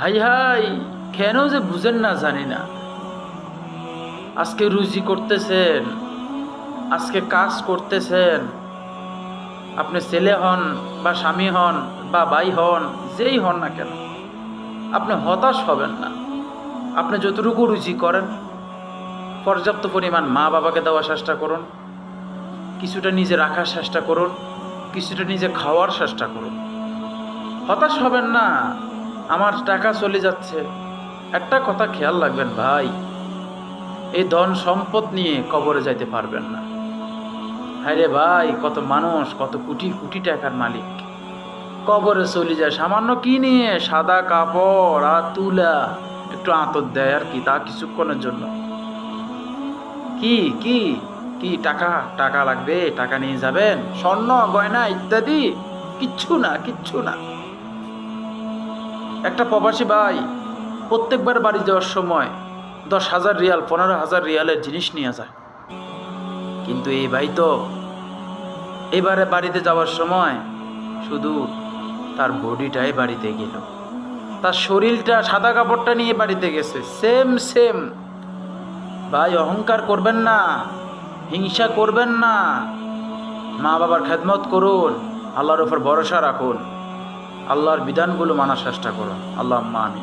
High high কেন যে বুঝেন না জানি না। আজকে রুজি করতেছেন, আজকে কাজ করতেছেন। আপনি ছেলে হন বা স্বামী হন বা ভাই হন, যেই হন না কেন, আপনি হতাশ হবেন না। আপনি যতটুকু রুজি করেন, পর্যাপ্ত পরিমাণ মা বাবাকে দেওয়ার চেষ্টা করুন, কিছুটা নিজে রাখার চেষ্টা করুন, কিছুটা নিজে খাওয়ার চেষ্টা করুন। হতাশ হবেন না। আমার টাকা চলে যাচ্ছে। একটা কথা খেয়াল রাখবেন ভাই, এই ধন সম্পদ নিয়ে কবরে যাইতে পারবেন না। হায় রে ভাই, কত মানুষ, কত কোটি কোটি টাকার মালিক। কবরে চলে যায়, সামান্য কি নিয়ে? সাদা কাপড় আর তুলা। একটু আঁতর দেয় আর কি, তা কিছুক্ষণের জন্য। কি কি কি টাকা টাকা লাগবে? টাকা নিয়ে যাবেন? স্বর্ণ, গয়না ইত্যাদি? কিচ্ছু না কিচ্ছু না। একটা প্রবাসী ভাই প্রত্যেকবার বাড়ি যাওয়ার সময় দশ হাজার রিয়াল, পনেরো হাজার রিয়ালের জিনিস নিয়ে যায়। কিন্তু এই ভাই তো এবারে বাড়িতে যাওয়ার সময় শুধু তার বডিটাই বাড়িতে গেল। তার শরীরটা, সাদা কাপড়টা নিয়ে বাড়িতে গেছে। Same same. ভাই, অহংকার করবেন না, হিংসা করবেন না। মা বাবার খেদমত করুন, আল্লাহর উপর ভরসা রাখুন। আল্লাহর বিধানগুলো মানার চেষ্টা করো আল্লাহ আমি